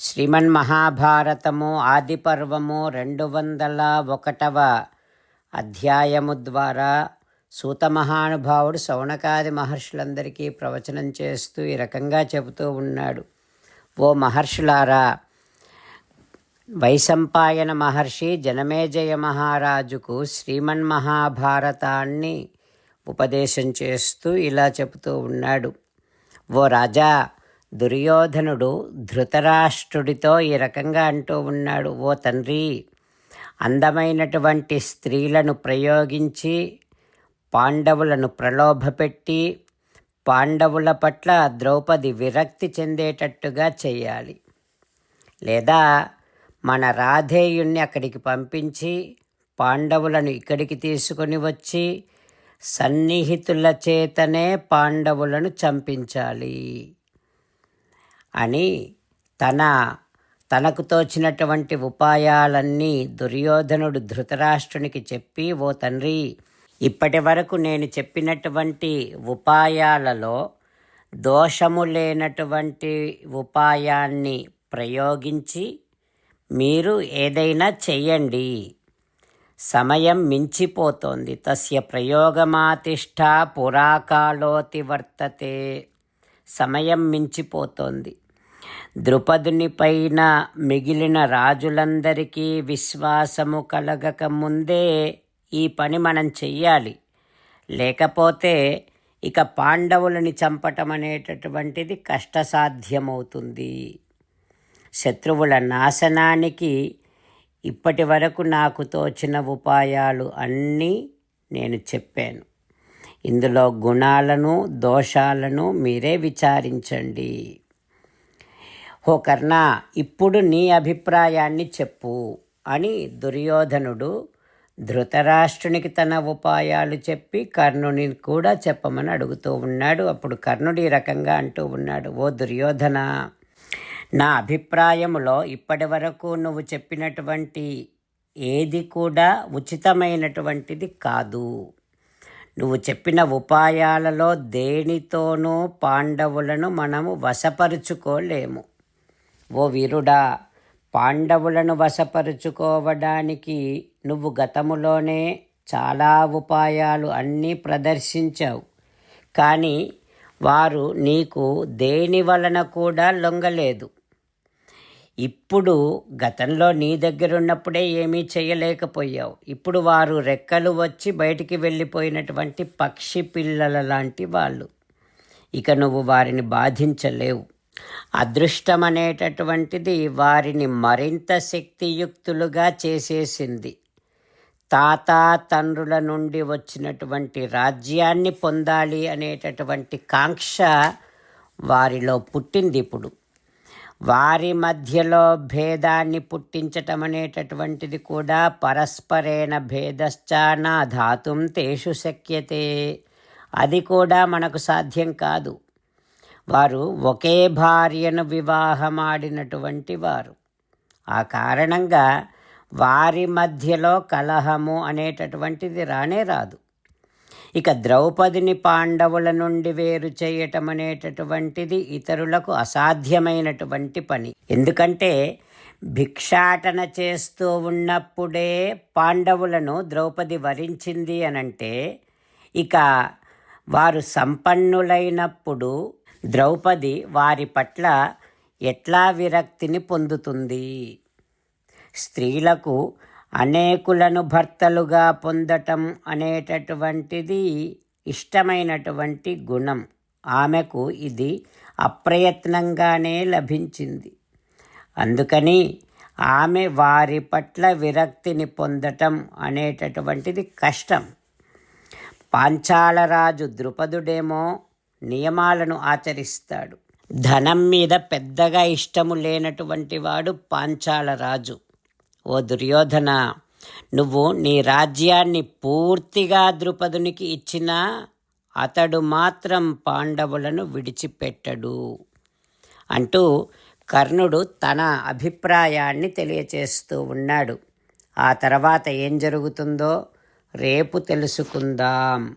శ్రీమన్ మహాభారతము ఆది పర్వము రెండు వందల ఒకటవ అధ్యాయము ద్వారా సూత మహానుభావుడు శౌనకాది మహర్షులందరికీ ప్రవచనం చేస్తూ ఈ రకంగా చెబుతూ ఉన్నాడు. ఓ మహర్షులారా వైశంపాయన మహర్షి జనమేజయ మహారాజుకు శ్రీమన్ మహాభారతాన్ని ఉపదేశం చేస్తూ ఇలా చెబుతూ ఉన్నాడు. ఓ రాజా దుర్యోధనుడు ధృతరాష్ట్రుడితో ఈ రకంగా అంటూ ఉన్నాడు ఓ తండ్రి అందమైనటువంటి స్త్రీలను ప్రయోగించి పాండవులను ప్రలోభపెట్టి పాండవుల పట్ల ద్రౌపది విరక్తి చెందేటట్టుగా చేయాలి లేదా మన రాధేయుణ్ణి అక్కడికి పంపించి పాండవులను ఇక్కడికి తీసుకొని వచ్చి సన్నిహితుల చేతనే పాండవులను చంపించాలి. అని తన తనకు తోచినటువంటి ఉపాయాలన్నీ దుర్యోధనుడు ధృతరాష్ట్రునికి చెప్పి ఓ తండ్రి ఇప్పటి వరకు నేను చెప్పినటువంటి ఉపాయాలలో దోషము లేనటువంటి ఉపాయాన్ని ప్రయోగించి మీరు ఏదైనా చెయ్యండి. సమయం మించిపోతోంది. తస్య ప్రయోగమాతిష్ట పురాకాలోతి వర్తతే సమయం మించిపోతోంది. ద్రుపదుని పైన మిగిలిన రాజులందరికీ విశ్వాసము కలగక ముందే ఈ పని మనం చెయ్యాలి. లేకపోతే ఇక పాండవులని చంపటం అనేటటువంటిది కష్టసాధ్యమవుతుంది. శత్రువుల నాశనానికి ఇప్పటి వరకు నాకు తోచిన ఉపాయాలు అన్నీ నేను చెప్పాను. ఇందులో గుణాలను దోషాలను మీరే విచారించండి. ఓ కర్ణ ఇప్పుడు నీ అభిప్రాయాన్ని చెప్పు అని దుర్యోధనుడు ధృతరాష్ట్రునికి తన ఉపాయాలు చెప్పి కర్ణుని కూడా చెప్పమని అడుగుతూ ఉన్నాడు. అప్పుడు కర్ణుడు ఈ రకంగా అంటూ ఉన్నాడు ఓ దుర్యోధన నా అభిప్రాయములో ఇప్పటి వరకు నువ్వు చెప్పినటువంటి ఏది కూడా ఉచితమైనటువంటిది కాదు. నువ్వు చెప్పిన ఉపాయాలలో దేనితోనూ పాండవులను మనము వశపరుచుకోలేము. ఓ వీరుడా పాండవులను వశపరుచుకోవడానికి నువ్వు గతములోనే చాలా ఉపాయాలు అన్నీ ప్రదర్శించావు. కానీ వారు నీకు దేని వలన కూడా లొంగలేదు. ఇప్పుడు గతంలో నీ దగ్గర ఉన్నప్పుడే ఏమీ చేయలేకపోయావు. ఇప్పుడు వారు రెక్కలు వచ్చి బయటికి వెళ్ళిపోయినటువంటి పక్షి పిల్లల లాంటి వాళ్ళు. ఇక నువ్వు వారిని బాధించలేవు. అదృష్టం అనేటటువంటిది వారిని మరింత శక్తియుక్తులుగా చేసేసింది. తాత తండ్రుల నుండి వచ్చినటువంటి రాజ్యాన్ని పొందాలి అనేటటువంటి కాంక్ష వారిలో పుట్టింది ఇప్పుడు. వారి మధ్యలో భేదాన్ని పుట్టించటం అనేటటువంటిది కూడా పరస్పరేణ భేదశ్చానా ధాతుం తేషు శక్యతే. అది కూడా మనకు సాధ్యం కాదు. వారు ఒకే భార్యను వివాహమాడినటువంటి వారు. ఆ కారణంగా వారి మధ్యలో కలహము అనేటటువంటిది రానే రాదు. ఇక ద్రౌపదిని పాండవుల నుండి వేరు చేయటం అనేటటువంటిది ఇతరులకు అసాధ్యమైనటువంటి పని. ఎందుకంటే భిక్షాటన చేస్తూ ఉన్నప్పుడే పాండవులను ద్రౌపది వరించింది అనంటే ఇక వారు సంపన్నులైనప్పుడు ద్రౌపది వారి పట్ల ఎట్లా విరక్తిని పొందుతుంది? స్త్రీలకు అనేకులను భర్తలుగా పొందటం అనేటటువంటిది ఇష్టమైనటువంటి గుణం. ఆమెకు ఇది అప్రయత్నంగానే లభించింది. అందుకని ఆమె వారి పట్ల విరక్తిని పొందటం అనేటటువంటిది కష్టం. పాంచాలరాజు ద్రుపదుడేమో నియమాలను ఆచరిస్తాడు. ధనం మీద పెద్దగా ఇష్టము లేనటువంటి వాడు పాంచాలరాజు ఓ దుర్యోధన నువ్వు నీ రాజ్యాన్ని పూర్తిగా ద్రుపదునికి ఇచ్చినా అతడు మాత్రం పాండవులను విడిచిపెట్టడు అంటూ కర్ణుడు తన అభిప్రాయాన్ని తెలియచేస్తూ ఉన్నాడు. ఆ తర్వాత ఏం జరుగుతుందో రేపు తెలుసుకుందాం.